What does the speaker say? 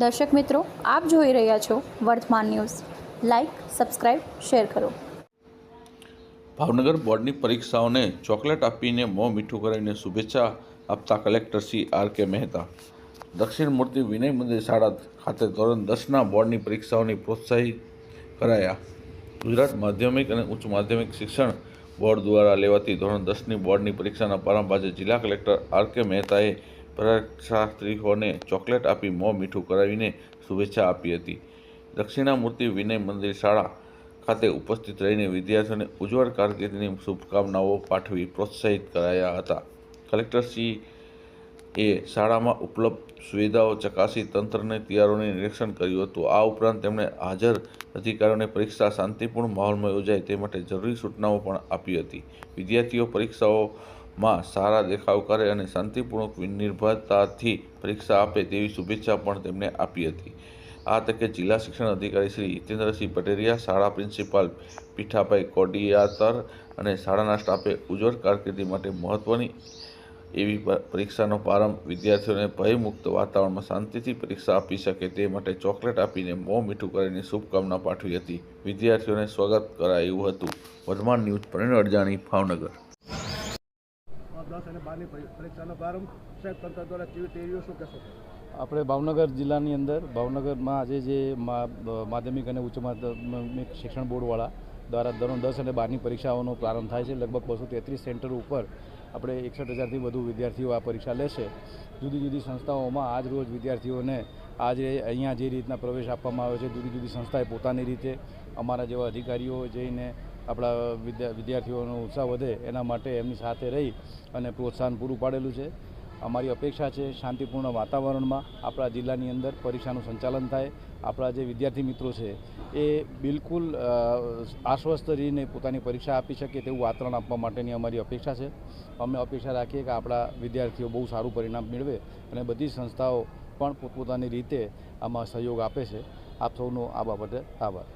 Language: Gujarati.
દર્શક મિત્રો, આપ જોઈ રહ્યા છો વર્તમાન ન્યૂઝ. લાઇક સબસ્ક્રાઇબ શેર કરો. ભાવનગર બોર્ડની પરીક્ષાઓને ચોકલેટ આપીને મોં મીઠું કરાવીને શુભેચ્છા આપતા collector Shri R K Mehta. દક્ષિણ મૂર્તિ વિનય મંદિર શાળા ખાતે ધોરણ દસના બોર્ડની પરીક્ષાઓની પ્રોત્સાહિત કરાયા. ગુજરાત માધ્યમિક અને ઉચ્ચ માધ્યમિક શિક્ષણ બોર્ડ દ્વારા લેવાતી ધોરણ દસની બોર્ડની પરીક્ષાના પ્રારંભ આજે જિલ્લા કલેક્ટર આર કે મહેતાએ પરીક્ષાર્થીઓને ચોકલેટ આપી મોં મીઠું કરાવીને શુભેચ્છા આપી હતી. દક્ષિણામૂર્તિ વિનય મંદિર શાળા ખાતે ઉપસ્થિત રહીને વિદ્યાર્થીઓને ઉજ્જવળ કારકિર્દીની શુભકામનાઓ પાઠવી પ્રોત્સાહિત કરાયા હતા. કલેક્ટરશ્રી એ શાળામાં ઉપલબ્ધ સુવિધાઓ ચકાસી તંત્રને તૈયારોને નિરીક્ષણ કર્યું હતું. આ ઉપરાંત તેમણે હાજર અધિકારીઓને પરીક્ષા શાંતિપૂર્ણ માહોલમાં યોજાય તે માટે જરૂરી સૂચનાઓ પણ આપી હતી. વિદ્યાર્થીઓ પરીક્ષાઓમાં સારા દેખાવ કરે અને શાંતિપૂર્વક નિર્ભરતાથી પરીક્ષા આપે તેવી શુભેચ્છા પણ તેમણે આપી હતી. આ તકે જિલ્લા શિક્ષણ અધિકારી શ્રી હિતેન્દ્રસિંહ પટેરિયા, શાળા પ્રિન્સિપાલ પીઠાભાઈ કોડિયાતર અને શાળાના સ્ટાફે ઉજ્જવળ કારકિર્દી માટે મહત્વની એવી પરીક્ષાનો પ્રારંભ વિદ્યાર્થીઓને ભયમુક્ત વાતાવરણમાં શાંતિથી પરીક્ષા આપી શકે તે માટે ચોકલેટ આપીને મોં મીઠું કરીને શુભકામના પાઠવી હતી. વિદ્યાર્થીઓને સ્વાગત કરાયું હતું. વર્ધમાન ન્યૂઝ પરિણ અડજાણી, ભાવનગર. દસ અને બારની પરીક્ષાનો પ્રારંભ સાહેબ તંત્ર દ્વારા કેવી તૈયારીઓ શું કહેશો? આપણે ભાવનગર જિલ્લાની અંદર, ભાવનગરમાં આજે જે માધ્યમિક અને ઉચ્ચ માધ્યમિક શિક્ષણ બોર્ડવાળા દ્વારા ધોરણ દસ અને બારની પરીક્ષાઓનો પ્રારંભ થાય છે. લગભગ બસો તેત્રીસ સેન્ટર ઉપર આપણે એકસઠ હજારથી વધુ વિદ્યાર્થીઓ આ પરીક્ષા લેશે. જુદી જુદી સંસ્થાઓમાં આજ રોજ વિદ્યાર્થીઓને આજે અહીંયા જે રીતના પ્રવેશ આપવામાં આવ્યો છે, જુદી જુદી સંસ્થાએ પોતાની રીતે અમારા જેવા અધિકારીઓ જઈને આપણા વિદ્યા, વિદ્યાર્થીઓનો ઉત્સાહ વધે એના માટે એમની સાથે રહી અને પ્રોત્સાહન પૂરું પાડેલું છે. અમારી અપેક્ષા છે શાંતિપૂર્ણ વાતાવરણમાં આપણા જિલ્લાની અંદર પરીક્ષાનું સંચાલન થાય. આપણા જે વિદ્યાર્થી મિત્રો છે એ બિલકુલ આશ્વસ્ત રહીને પોતાની પરીક્ષા આપી શકે તેવું વાતાવરણ આપવા માટેની અમારી અપેક્ષા છે. અમે અપેક્ષા રાખીએ કે આપણા વિદ્યાર્થીઓ બહુ સારું પરિણામ મેળવે અને બધી સંસ્થાઓ પણ પોતપોતાની રીતે આમાં સહયોગ આપે છે. આપ સૌનો આ બાબતે આભાર.